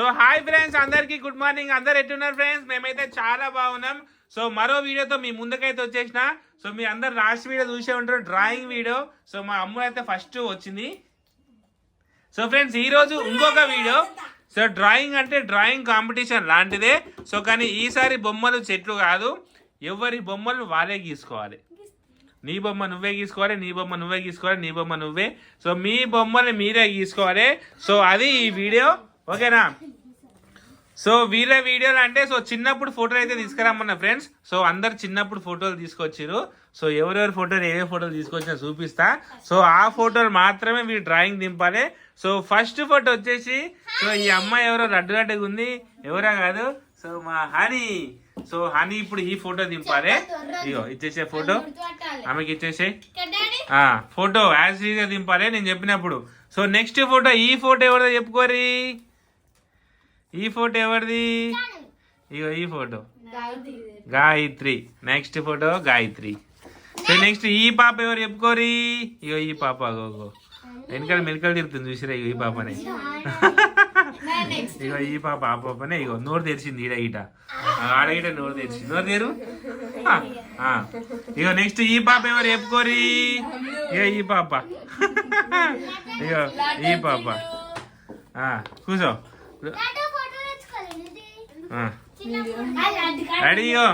So hi friends అందరికి good morning అందరు ఎట్టున్నారు ఫ్రెండ్స్ మేమైతే చాలా బాగున్నాం. సో మరో వీడియోతో మీ ముందుకైతే వచ్చేసిన. సో మీ అందరు లాస్ట్ వీడియో చూసే ఉంటారు డ్రాయింగ్ వీడియో సో మా అమ్మ అయితే ఫస్ట్ వచ్చింది. సో ఫ్రెండ్స్ ఈరోజు ఇంకొక వీడియో సో డ్రాయింగ్ అంటే డ్రాయింగ్ కాంపిటీషన్ లాంటిదే. సో కానీ ఈసారి బొమ్మలు చెట్లు కాదు. ఎవరి బొమ్మలు వాళ్ళే గీసుకోవాలి. నీ బొమ్మ నువ్వే గీసుకోవాలి నీ బొమ్మ నువ్వే గీసుకోవాలి నీ బొమ్మ నువ్వే. సో మీ బొమ్మని మీరే గీసుకోవాలి. సో అది ఈ వీడియో ఓకేనా? సో వీళ్ళ వీడియోలు అంటే సో చిన్నప్పుడు ఫోటోలు అయితే తీసుకురమ్మన్న ఫ్రెండ్స్. సో అందరు చిన్నప్పుడు ఫోటోలు తీసుకొచ్చారు సో ఎవరెవరి ఫోటోలు ఏ ఫోటోలు తీసుకొచ్చినా చూపిస్తా. సో ఆ ఫోటోలు మాత్రమే వీళ్ళు డ్రాయింగ్ దింపాలి. సో ఫస్ట్ ఫోటో వచ్చేసి సో ఈ అమ్మాయి ఎవరో రడ్డు రడ్డుగా ఉంది. ఎవరా కాదు. సో మా హనీ. సో హనీ ఇప్పుడు ఈ ఫోటో దింపాలి. ఇగో ఇచ్చేసే ఫోటో. ఆమెకి ఇచ్చేసే. ఫోటో యాజ్గా దింపాలి నేను చెప్పినప్పుడు. సో నెక్స్ట్ ఫోటో ఈ ఫోటో ఎవరిదో చెప్పుకోరీ ఈ ఫోటో ఎవరిది? ఇగో ఈ photo. Gayatri. Next photo Gayatri. So next ఈ పాప ఎవరు చెప్పుకోరి? ఇగో ఈ పాప గోగో వెనకాల మెలకలు తిరుగుతుంది చూసిరా ఇగో ఈ పాపనే. ఇగో ఈ పాప ఆ పాపనే. ఇగో నోరు తెరిచింది ఈడ ఈట ఆడ ఈట నోరు తెరిచింది. నోరు తెరు. ఇగో నెక్స్ట్ ఈ పాప ఎవరు చెప్పుకోరి? ఇగో ఈ పాప. ఇగో ఈ పాప. కూర్చో ఇగో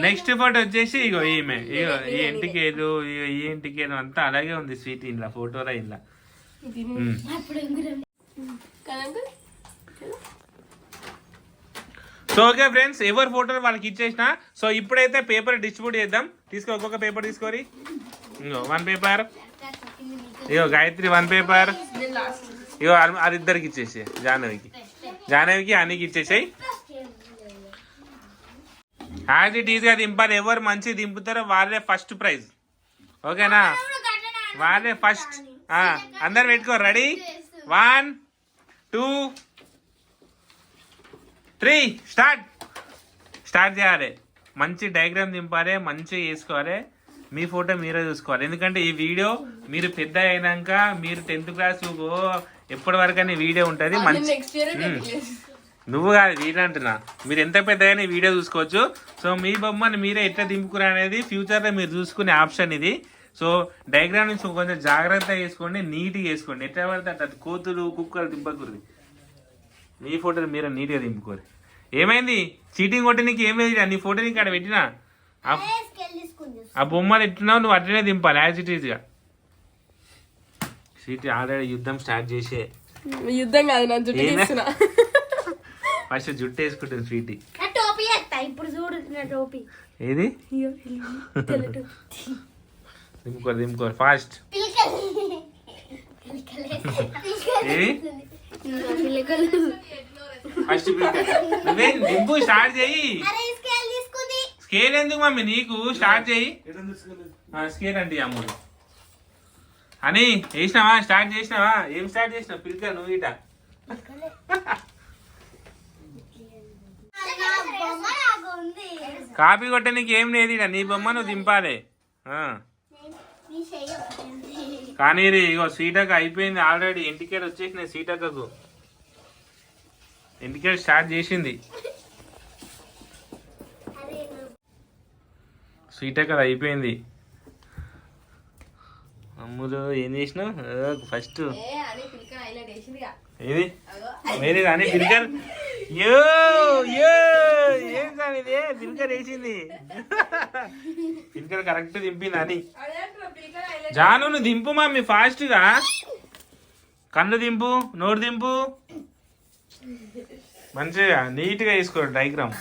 నెక్స్ట్ ఫోటో వచ్చేసి ఇగో ఈమె. ఇగో ఈ ఇంటికేలు ఇగో ఈ ఇంటికేలు అంతా అలాగే ఉంది స్వీట్ ఇంట్లో ఫోటోలో ఇంట్లో. సో ఓకే ఫ్రెండ్స్ ఎవరి ఫోటోలు వాళ్ళకి ఇచ్చేసిన సో ఇప్పుడైతే పేపర్ డిస్ట్రిబ్యూట్ చేద్దాం. తీసుకో ఒక్కొక్క పేపర్ తీసుకోరి. ఇగో వన్ పేపర్ ఇగో గాయత్రి వన్ పేపర్ ఇగో అది- ఇద్దరికి ఇచ్చేసి జాహ్నవికి. జాహ్నవికి అనికి ఇచ్చేసాయి. యాజ్ ఇట్ ఈస్గా దింపాలి ఎవరు మంచి దింపుతారో వాళ్ళే ఫస్ట్ ప్రైజ్ ఓకేనా? వాళ్ళే ఫస్ట్ అందరు పెట్టుకో. Ready one two three start start చేయాలి. మంచి డయాగ్రామ్ దింపాలి మంచిగా వేసుకోవాలి. మీ ఫోటో మీరే చూసుకోవాలి. ఎందుకంటే ఈ వీడియో మీరు పెద్ద అయినాక మీరు టెన్త్ క్లాస్ ఎప్పటి వరకు వీడియో ఉంటుంది. మంచి నెక్స్ట్ ఇయర్ ఉమ్. నువ్వు కాదు వీడు అంటున్నా. మీరు ఎంత పెద్దగానే ఈ వీడియో చూసుకోవచ్చు. సో మీ బొమ్మని మీరే ఎట్లా దింపుకురా అనేది ఫ్యూచర్లో మీరు చూసుకునే ఆప్షన్ ఇది. సో డయాగ్రామ్ నుంచి కొంచెం జాగ్రత్తగా వేసుకోండి నీట్గా వేసుకోండి. ఎట్లా పడితే అట్లా కోతులు కుక్కలు దింపకూడదు. మీ ఫోటోలు మీరే నీట్గా దింపుకోరు. ఏమైంది? చీటింగ్ కొట్టి నీకు ఏం లేదు నీ ఫోటో నీకు అక్కడ పెట్టినా? ఆ- ఆ బొమ్మలు ఎట్లున్నావు? నువ్వు అట్లనే దింపాలి యాజ్ ఇట్ ఈస్గా సీటీ ఆల్రెడీ యుద్ధం స్టార్ట్ చేసే. యుద్ధం కాదు నా జుట్టు ఏంది? తీస్తున్నా ఫస్ట్ జుట్టు వేసుకుంటుంది స్వీటీ. నా టోపీ ఇప్పుడు చూడు నా టోపీ. ఏది? ఫాస్ట్. ఏది? పిల్లకలు ఫస్ట్ నువ్వే దింపు స్టార్ట్ చేయి. అరే స్కేల్ తీసుకుంది. స్కేల్ ఎందుకు మమ్మీ నీకు? స్టార్ట్ చేయి. ఆ, స్కేల్ అంటే అమ్ముడు. అని వేసినావా? స్టార్ట్ చేసినావా? ఏం స్టార్ట్ చేసినావు? పిలికా నువ్వు ఇట నా బొమ్మ నాకు ఉంది కాపీ కొట్టడానికి ఏం లేదు నీ బొమ్మ నువ్వు దింపాలి. కానీ రే, ఇగో సీటక్ అయిపోయింది ఆల్రెడీ. ఇంటికేట్ వచ్చేసినాయి సీటక్కకు. ఇంటికేట్ స్టార్ట్ చేసింది. సీటక్ అయిపోయింది. అమ్ములు ఏం చేసినావు? ఫస్ట్. ఏది. వేరే కానీ పిలికర్ యో యో. పిలికర్ వేసింది. పిలికర్ కరెక్ట్ దింపింది అని. జాను నువ్వు దింపు మమ్మీ ఫాస్ట్గా. కన్ను దింపు నోరు దింపు. మంచిగా నీట్గా వేసుకోరు డైగ్రామ్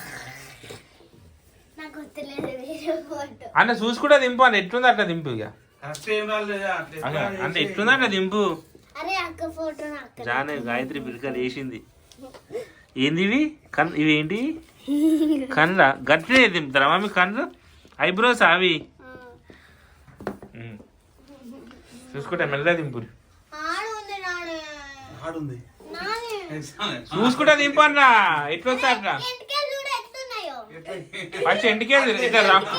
నాకు గుర్తులేదు వేరే ఫోటో. అంటే చూసి కూడా దింపు అని ఎట్లుంది అట్లా దింపు ఇక. అంటే ఎట్లుంది అట్లా దింపు. జానే గాయత్రి పిలికలు వేసింది. ఏంది ఇవి? కన్ ఇవి ఏంటి? కన్నులా గట్టినే దింపుతారా మమ్మీ కన్ను ఐబ్రోస్ అవి. చూసుకుంటా మెల్లగా దింపు ఆడు ఉంది నాడు ఆడుంది. నాది చూసుకుంటా దింపన్నా ఎట్లా వస్తా అట్లా ఎంటికలు చూడు ఎత్తున్నాయో ఫస్ట్ ఇంటికే ఇట్లా రా. ఇగో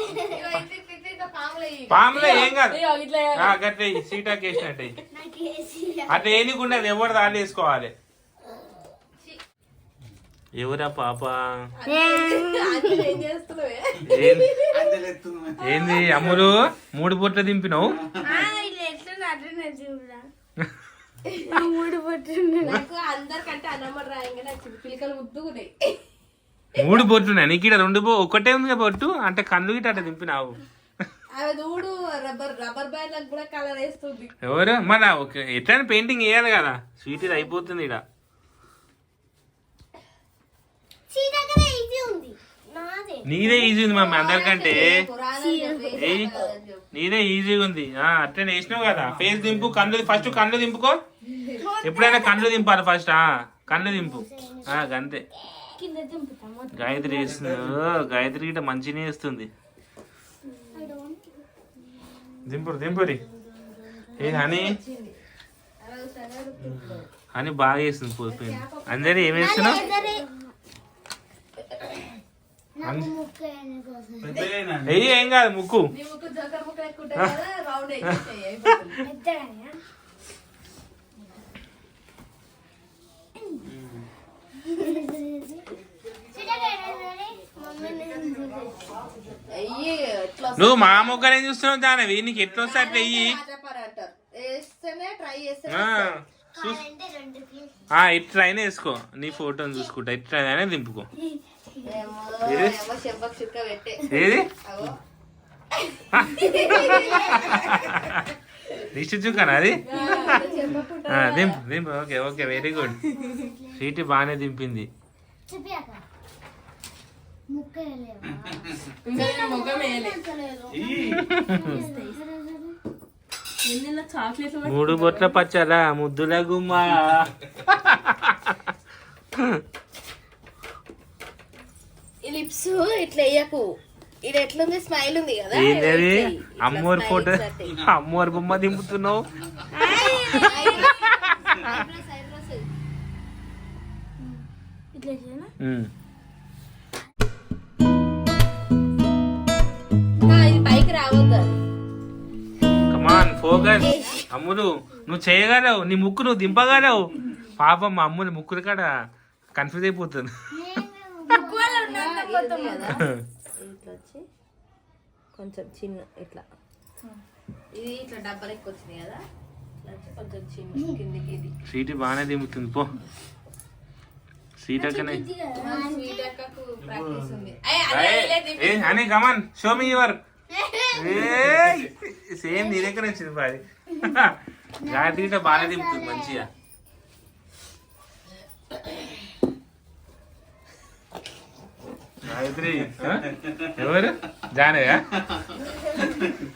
ఇట్లా ఇట్లా ఇట్లా ఇట్లా పాములు ఏం కాదు. ఇగో ఇట్లా ఆ, గట్ల సీటాకి వేసినట్టు నాకు వేసి అట్లా ఏనికుండా ఎవరు దాడి వేసుకోవాలి? ఎవరా పాప? ఏంది అమ్ములు? మూడు బొట్లు దింపినావు? మూడు మూడు బొట్లు ఉన్నాయి నీకు ఈడ రెండు బో ఒకటే ఉంది కదా బొట్టు అంటే కళ్ళు గిట్ట అట్లా దింపినావు. ఎవరు? మన ఎట్లా పెయింటింగ్ వేయాలి కదా. స్వీట్ ఇది అయిపోతుంది ఇక్కడ నాదే ఈజీ ఉంది మమ్మీ అందరికంటే. నీదే ఈజీగా ఉంది. అట్లనే వేసినావు కదా. ఫేస్ దింపు కళ్ళు ఫస్ట్ కళ్ళు దింపుకో. ఎప్పుడైనా కళ్ళు దింపాలి ఫస్ట్ ఆ కళ్ళు దింపు. దింపుతాం గాయత్రి వేస్తుంది గాయత్రి గిట్ట మంచిగా వేస్తుంది దింపురు దింపురి ఏ హనీ. హనీ బాగా వేస్తుంది పోతుంది అందరి ఏం వేస్తున్నావు నాకు ముక్క అయిన కోసం వెయ్యి ఏం కాదు ముక్కు. నువ్వు మా మొక్కనే చూస్తున్నావు దానవి నీకు ఎట్లా వస్తే అట్లా వెయ్యి ఇట్లా అయినా వేసుకో. నీ ఫోటోని చూసుకుంటా. ఇట్లా అయినా దింపుకో ఏది? దిష్టి చుక్కనా అది? దింపు దింపు. Okay okay very good. Seat బాగానే దింపింది. మూడు బొట్ల పచ్చల ముద్దుల గుమ్మ. లిప్స్ ఇట్లా వేయకు. ఇది ఎట్లుంది? స్మైల్ ఉంది కదా. ఏంటది smile ఫోటో. అమ్మోరు బొమ్మ దింపుతున్నావు? పైకి రావద్దు. కమాన్ ఫోకస్ అమ్ములు నువ్వు చేయగలవు. నీ ముక్కు నువ్వు దింపగలవు. పాపం మా అమ్ములు ముక్కులు కాడ కన్ఫ్యూజ్ అయిపోతుంది. ఇట్లా వచ్చి కొంచెం చిన్న ఇట్లా. ఇది ఇట్లా డబ్బలు ఎక్కువ వచ్చినాయి కదా ఇట్లా వచ్చి కొంచెం చిన్న కిందికి ఇది. సీటు బాగానే దింపుతుంది పో. అని come on show me your same నీ దగ్గర వచ్చింది బాది గాయత్రి బాగానే దింపుతుంది మంచిగా గాయత్రి ఆ? ఎవరు? జానయ్య?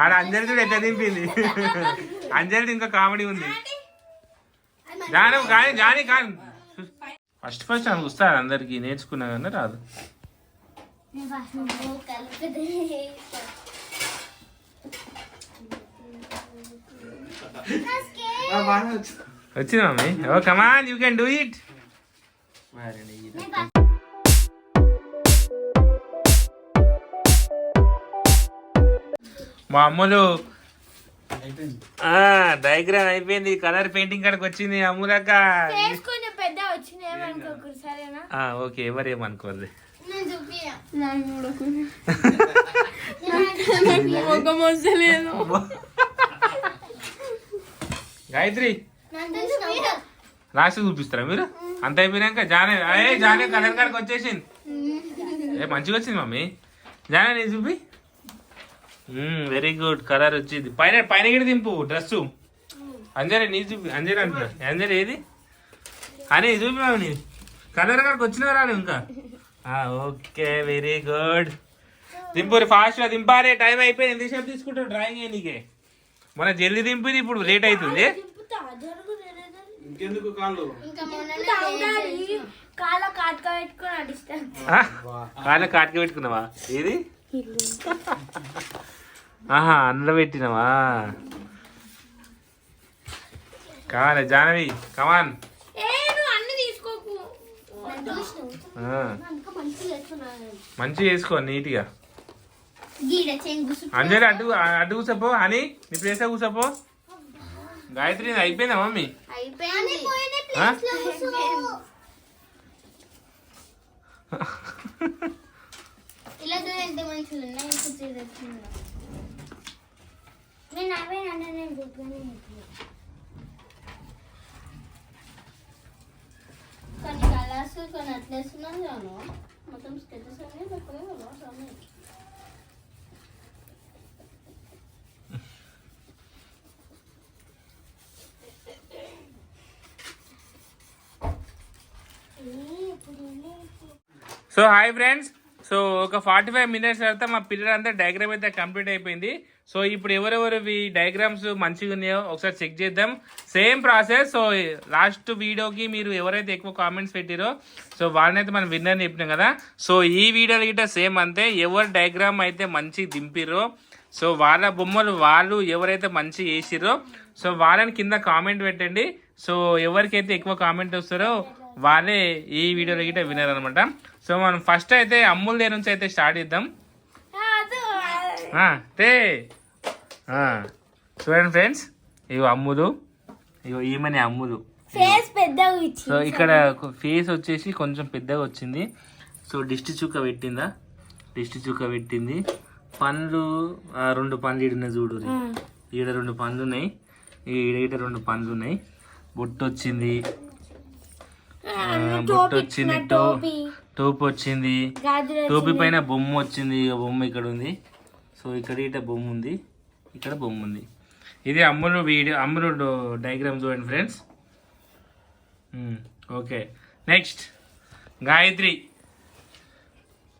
ఆడ అంజలి చూడు ఎట్లా దింపింది? అంజలి ఇంకా కామెడీ ఉంది. జాను కానీ జాని కానీ. ఫస్ట్ ఫస్ట్ అని వస్తారు అందరికి? నేర్చుకున్నా కానీ రాదు. నేను ఫస్ట్ ముక్క కలిపితే నా స్కేల్ వచ్చింది mummy? Oh come on you can do it మా అమ్మలు. డయాగ్రామ్ అయిపోయింది కలర్ పెయింటింగ్ కాడికి వచ్చింది అమ్ములక్క ఓకే ఎవరేమనుకోరు గాయత్రి లాస్ట్ చూపిస్తారా మీరు? అంత అయిపోయినాక జానే ఏ జానే కలర్ కాడికి వచ్చేసింది. ఏ మంచిగా వచ్చింది మమ్మీ. జానే నీ చూపి. వెరీ గుడ్ కలర్ వచ్చింది. పైన పైన గిడ దింపు డ్రెస్ అంజలి నీ చూపి అంజలి అంటున్నా. అంజలి ఏది? అని చూపి మమ్మీ నీ కలర్ కాడికి వచ్చినా రాడు ఇంకా? ఓకే వెరీ గుడ్ దింపు ఫాస్ట్గా దింపాలి. టైం అయిపోయింది. ఎంతసేపు తీసుకుంటావు డ్రాయింగ్ నీకే మన జల్దీ దింపింది ఇప్పుడు లేట్ అవుతుంది. ఇంకెందుకు కాళ్ళు? కాళ్ళ కాటుక? కాళ్ళ పెట్టుకున్నావా? ఏది? ఆహా అందులో పెట్టినావా? కావాలి జానవి కమాన్ మంచిగా వేసుకో నీట్గా. అంజలి అడ్డు అడ్డు కూసపో అని నీ ప్లేస్ కూసపో. గాయత్రి అయిపోయిందా మమ్మీ? ఇలా మంచిగా ఉన్నాయి నేను అవే నన్ను నేను గుడ్గానే కొన్ని కలర్స్ కొన్ని అట్లా వేస్తున్నాను నేను మొత్తం స్కెచెస్ అన్నీ సో హాయ్ ఫ్రెండ్స్ సో ఒక ఫార్టీ ఫైవ్ మినిట్స్ తర్వాత మా పిల్లలంతా డయాగ్రామ్ అయితే కంప్లీట్ అయిపోయింది. సో ఇప్పుడు ఎవరెవరు డయాగ్రామ్స్ మంచిగా ఉన్నాయో ఒకసారి చెక్ చేద్దాం. సేమ్ ప్రాసెస్ సో లాస్ట్ వీడియోకి మీరు ఎవరైతే ఎక్కువ కామెంట్స్ పెట్టారో సో వాళ్ళనైతే మనం విన్నర్ చెప్పినాం కదా. సో ఈ వీడియోలు గిట్ట సేమ్ అంతే. ఎవరు డయాగ్రామ్ అయితే మంచి దింపిరో సో వాళ్ళ బొమ్మలు వాళ్ళు ఎవరైతే మంచి వేసిరో సో వాళ్ళని కింద కామెంట్ పెట్టండి. సో ఎవరికైతే ఎక్కువ కామెంట్ వస్తారో వాళ్ళే ఈ వీడియోలో గిట్ట వినర్ అనమాట సో మనం ఫస్ట్ అయితే అమ్ముల్ దగ్గర నుంచి అయితే స్టార్ట్ చేద్దాం. తే. చూడండి ఫ్రెండ్స్ ఇవి అమ్ములు ఇగో ఈమెనే అమ్ములు ఫేస్ పెద్దగా సో ఇక్కడ ఫేస్ వచ్చేసి కొంచెం పెద్దగా వచ్చింది. సో దిష్టి చుక్క పెట్టిందా? దిష్టి చుక్క పెట్టింది. పండ్లు రెండు పండ్లు ఈడ ఉన్నాయి చూడు ఈడ రెండు పండ్లు ఉన్నాయి. ఈడ రెండు పండ్లు ఉన్నాయి. బొట్టు వచ్చింది. బొట్టు వచ్చింది. టోపు. వచ్చింది. టోపీ పైన బొమ్మ వచ్చింది. బొమ్మ ఇక్కడ ఉంది. సో ఇక్కడ ఇట బొమ్మ ఉంది. ఇక్కడ బొమ్మ ఉంది. ఇది అమ్ములు వీడియో అమ్ములు డయాగ్రామ్ చూడండి ఫ్రెండ్స్. ఓకే. నెక్స్ట్ గాయత్రి.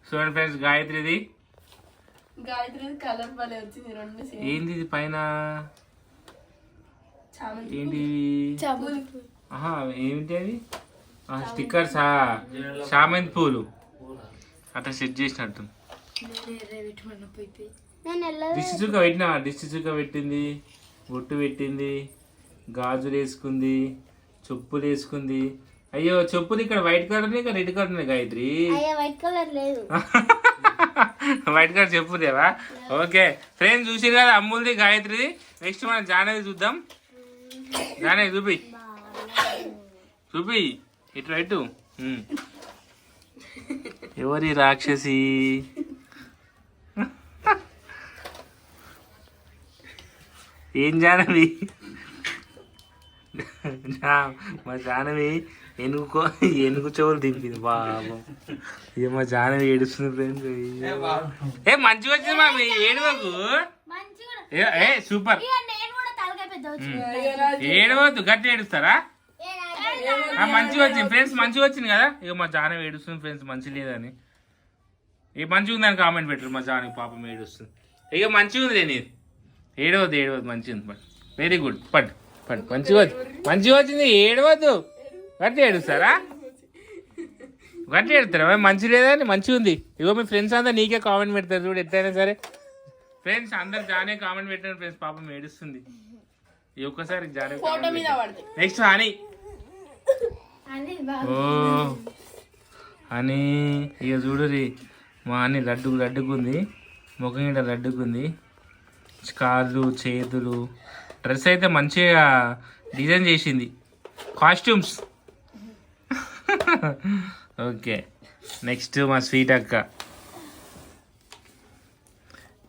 చూడండి ఫ్రెండ్స్ గాయత్రిది. గాయత్రి కలర్ భలే వచ్చింది రెండు సేమ్. ఏంది ఇది పైన? ఏంటి ఏమిటి అవి? స్టిక్కర్సా చామంతి పూలు. అట్లా సెట్ చేసినట్టు. దిష్టి చుక్క పెట్టినా? దిష్టి చుక్క పెట్టింది బొట్టు పెట్టింది గాజులు వేసుకుంది చెప్పులు వేసుకుంది. అయ్యో చెప్పులు ఇక్కడ వైట్ కలర్ ఇక్కడ రెడ్ కలర్ ఉన్నాయి గాయత్రి? వైట్ కలర్ లేదు. వైట్ కలర్ చెప్పు దేవా. ఓకే ఫ్రెండ్స్ చూసి కదా అమ్ముల్ది గాయత్రిది నెక్స్ట్ మనం జానవి చూద్దాం. జానవి చూపి. చూపి. ఇటు రైట్. ఎవరి రాక్షసి? ఏం జానవి? జా- మా జానవి ఎనుకో ఎనుగు చెవులు దింపింది బాబు ఇక మా జానవి ఏడుస్తుంది ఫ్రెండ్స్ ఏ మంచిగా వచ్చింది మా ఏడవకు. ఏ ఏ సూపర్. నేను ఏడవద్దు గట్టి ఏడుస్తారా? ఆ, మంచిగా వచ్చింది ఫ్రెండ్స్ మంచిగా వచ్చింది కదా? ఇక మా జానవి ఏడుస్తుంది ఫ్రెండ్స్ మంచి లేదని. ఇక మంచిగా ఉందని కామెంట్ పెట్టరు మా జానవి పాపం ఏడుస్తుంది. ఇక మంచిగా ఉంది లేని ఏడవద్దు ఏడవద్దు మంచిగా ఉంది పట్ వెరీ గుడ్ పట్ పట్ మంచిగా వచ్చి మంచిగా వచ్చింది ఏడవద్దు. గట్టి ఏడుస్తారా? గట్టి ఏడుస్తారా? మంచి లేదని మంచిగా ఉంది. ఇగో మీ ఫ్రెండ్స్ అంతా నీకే కామెంట్ పెడతారు చూడు ఎట్లయినా సరే. ఫ్రెండ్స్ అందరు జానే కామెంట్ పెట్టారు ఫ్రెండ్స్ పాపం ఏడుస్తుంది. ఈ ఒక్కసారి జానే ఫోటో మీద పడుతుంది నెక్స్ట్ హనీ. అని ఓ అని ఇక చూడురి మా అన్ని లడ్డు లడ్డుకుంది. ముఖం ఇక్కడ లడ్డుకుంది. కాళ్ళు చేతులు. డ్రెస్ అయితే మంచిగా డిజైన్ చేసింది. కాస్ట్యూమ్స్. ఓకే. నెక్స్ట్ మా స్వీట్ అక్క.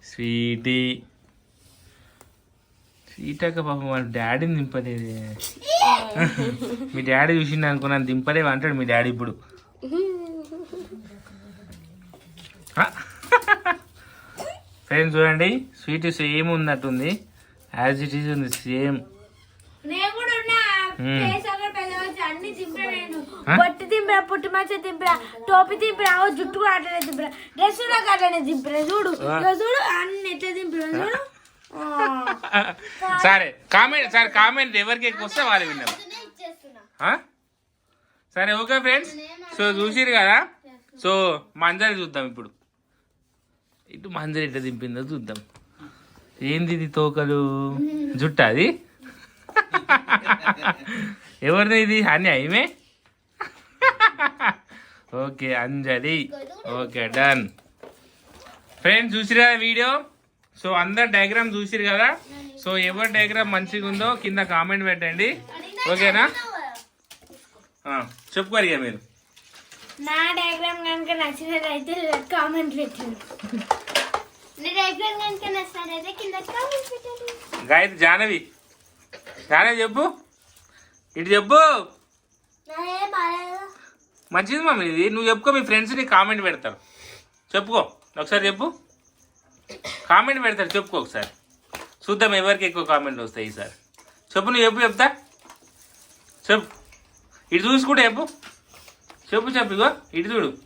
స్వీటీ. స్వీట్ అక్క పాపం వాళ్ళ డాడీని దింపలేదు. మీ డాడీ చూసిండు అనుకున్నాను దింపలేవు అంటాడు మీ డాడీ ఇప్పుడు. ఫ్రెండ్స్ చూడండి స్వీట్ సేమ్ ఉన్నట్టుంది. యాజ్ ఇట్ ఈజ్ ఉంది సేమ్ దింపిరా పుట్టి మచ్చ దింపిరా టోపీ దింపిరా జుట్టు కూడా అట్లనే దింపిరా డ్రెస్ కూడా అట్లనే దింపిరా చూడు చూడు అన్ని ఎట్లా దింపిరా చూడు. ఆ. సరే కామెంట్ సరే కామెంట్ ఎవరికి ఎక్కువ వస్తే వాళ్ళు విన్నారు? సరే ఓకే ఫ్రెండ్స్ సో చూసిరు కదా? సో మంజరి చూద్దాం ఇప్పుడు. ఇటు మంజరి ఎట్లా దింపిందో చూద్దాం. ఏంది ఇది తోకలు? జుట్ట అది? ఎవరిది ఇది? అని అయిమే okay Anjali. Okay done. Friends చూసిరా వీడియో? సో అందరు డయాగ్రామ్ చూసిరు కదా? సో ఎవరి డయాగ్రామ్ మంచిగా ఉందో కింద కామెంట్ పెట్టండి. ఓకేనా? చెప్పుకోరు ఇక మీరు. నా డయాగ్రామ్ కనుక నచ్చినట్లయితే కామెంట్ పెట్టండి. గాయత్రి జానవి. జానవి చెప్పు. ఇటు చెప్పు. మంచిది మమ్మీ ఇది. నువ్వు చెప్పుకో మీ ఫ్రెండ్స్ నీ కామెంట్ పెడతారు. చెప్పుకో. ఒకసారి చెప్పు. కామెంట్ పెడతారు చెప్పుకో ఒకసారి. చూద్దాం ఎవరికి ఎక్కువ కామెంట్లు వస్తాయి ఈసారి. చెప్పు నువ్వు చెప్పు చెప్తా. చెప్పు. ఇటు చూసుకుంటే చెప్పు. చెప్పు చెప్పు ఇగో. ఇటు చూడు.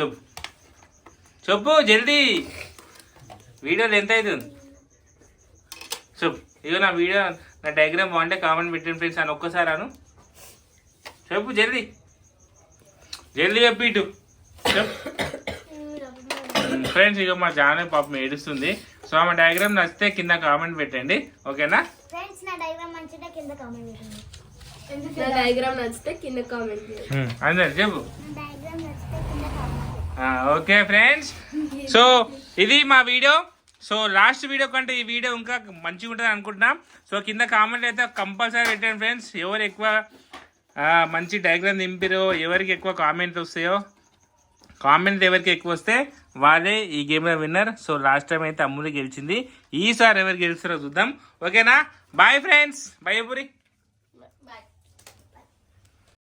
చెప్పు. చెప్పు జల్దీ. వీడియోలు ఎంత అవుతుంది చెప్పు ఇగో నా వీడియో నా డయాగ్రామ్ బాగుంటే కామెంట్ పెట్టండి ఫ్రెండ్స్ అని ఒక్కసారి అను. చెప్పు జల్దీ. జల్దీ చెప్పు ఇటు. చెప్పు. ఫ్రెండ్స్ ఇక మా జానవి పాపం ఏడుస్తుంది. సో ఆమె డయాగ్రామ్ నచ్చితే కింద కామెంట్ పెట్టండి. ఓకేనా? ఫ్రెండ్స్ నా డయాగ్రామ్ మంచిగా కింద కామెంట్ పెట్టండి. నా డయాగ్రామ్ నచ్చితే కింద కామెంట్ అందరు చెప్పు. నా డయాగ్రామ్ నచ్చితే కింద కామెంట్ ఆ, ఓకే ఫ్రెండ్స్ సో ఇది మా వీడియో సో లాస్ట్ వీడియో కంటే ఈ వీడియో ఇంకా మంచిగా ఉంటుంది అనుకుంటున్నాం. సో కింద కామెంట్ అయితే కంపల్సరీ పెట్టండి ఫ్రెండ్స్ ఎవరు ఎక్కువ మంచి డయాగ్రామ్ దింపిరో ఎవరికి ఎక్కువ కామెంట్ వస్తాయో కామెంట్ ఎవరికి ఎక్కువ వస్తే వాళ్ళే ఈ గేమ్లో విన్నర్ సో లాస్ట్ టైం అయితే అమ్ములు గెలిచింది. ఈసారి ఎవరు గెలుస్తారో చూద్దాం. ఓకేనా బాయ్ ఫ్రెండ్స్ బాయ్ పూరి